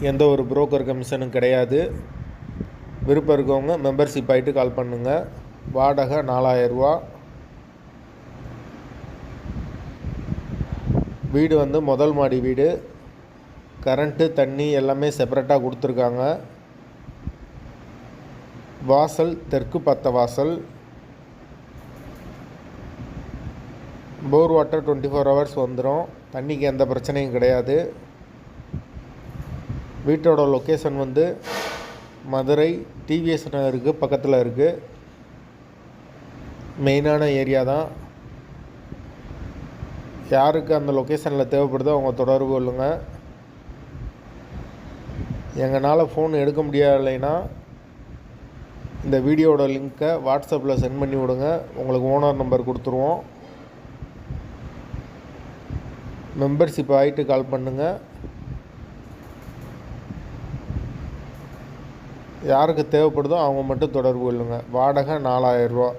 எந்த ஒரு புரோக்கர் கமிஷனும் கிடையாது. விருப்பம் இருக்கவங்க மெம்பர்ஷிப் ஆகிட்டு கால் பண்ணுங்கள் வாடகை நாலாயிரரூவா வீடு வந்து முதல் மாடி வீடு. கரண்ட்டு தண்ணி எல்லாமே செப்பரேட்டாக கொடுத்துருக்காங்க. வாசல் தெற்கு பத்த வாசல். Bore water twenty four hours வந்துடும் தண்ணிக்கு எந்த பிரச்சனையும் கிடையாது. வீட்டோட லொக்கேஷன் வந்து மதுரை டிவிஎஸ் நகருக்கு பக்கத்தில் இருக்குது மெயினான ஏரியா தான். யாருக்கு அந்த லொக்கேஷனில் தேவைப்படுதோ அவங்க தொடர்பு கொள்ளுங்கள் எங்களால் ஃபோன் எடுக்க முடியலைன்னா இந்த வீடியோவோட லிங்க்கை வாட்ஸ்அப்பில் சென்ட் பண்ணி விடுங்க. உங்களுக்கு ஓனர் நம்பர் கொடுத்துருவோம். மெம்பர்ஷிப் ஆகிட்டு கால் பண்ணுங்கள் யாருக்கு தேவைப்படுதோ அவங்க மட்டும் தொடர்பு கொள்ளுங்கள் வாடகை நாலாயிரரூவா